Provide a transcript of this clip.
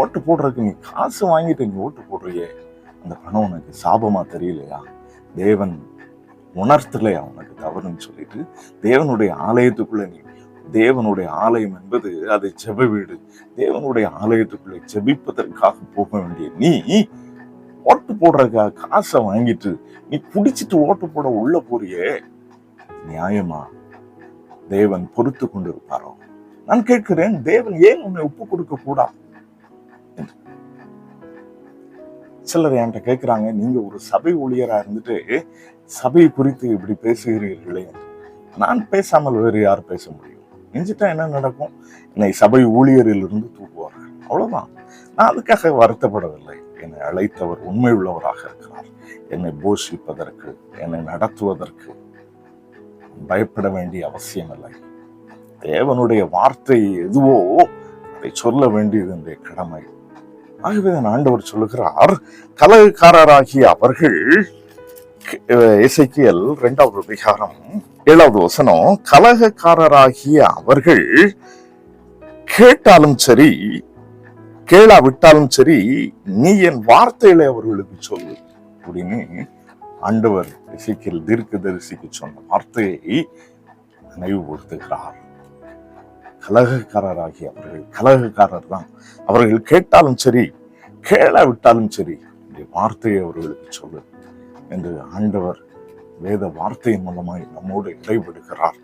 ஓட்டு போடுறதுக்கு நீ காசு வாங்கிட்டு நீ ஓட்டு போடுறியே? அந்த பணம் உனக்கு சாபமாக தெரியலையா? தேவன் உணர்த்தலையா உனக்கு தவறுன்னு சொல்லிட்டு தேவனுடைய ஆலயத்துக்குள்ளே நீ தேவனுடைய ஆலயம் என்பது அது செப வீடு. தேவனுடைய ஆலயத்துக்குள்ளே செபிப்பதற்காக போக வேண்டிய நீ ஓட்டு போடுறதுக்காக காசை வாங்கிட்டு நீ குடிச்சிட்டு ஓட்டு போட உள்ள போறியே? நியாயமா? தேவன் பொறுத்து கொண்டிருப்பாரோ? நான் கேட்கிறேன் தேவன் ஏன் உன்னை ஒப்பு கொடுக்க கூடாது? சிலர் என்கிட்ட கேட்குறாங்க நீங்கள் ஒரு சபை ஊழியரா இருந்துட்டு சபை குறித்து இப்படி பேசுகிறீர்களே? நான் பேசாமல் வேறு யார் பேச முடியும்? நெஞ்சிட்டா என்ன நடக்கும்? என்னை சபை ஊழியரிலிருந்து தூக்குவார்கள். அவ்வளோதான் நான் அதுக்காக வருத்தப்படவில்லை. என்னை அழைத்தவர் உண்மை உள்ளவராக இருக்கிறார். என்னை போஷிப்பதற்கு என்னை நடத்துவதற்கு பயப்பட வேண்டிய அவசியம் இல்லை தேவனுடைய வார்த்தை எதுவோ அதை சொல்ல வேண்டியது என்னுடைய கடமை. ஆகவே தான் ஆண்டவர் சொல்லுகிறார். கலகக்காரராகிய அவர்கள் இசைக்கியல் இரண்டாவது விகாரம் ஏழாவது வசனம் கலகக்காரராகிய அவர்கள் கேட்டாலும் சரி கேளாவிட்டாலும் சரி நீ என் வார்த்தையில அவர்களுக்கு சொல்லு அப்படின்னு ஆண்டவர் இசைக்கியல் தீர்க்கதரிசிக்கு சொன்ன வார்த்தையை நினைவுபடுத்துகிறார். கலகக்காரராகி அவர்கள் கலகக்காரர் தான் அவர்கள் கேட்டாலும் சரி கேளாவிட்டாலும் சரி இந்த வார்த்தையை அவர்களுக்கு சொல்லு என்று ஆண்டவர் வேத வார்த்தையின் மூலமாய் நம்மோடு இடைபெடுகிறார்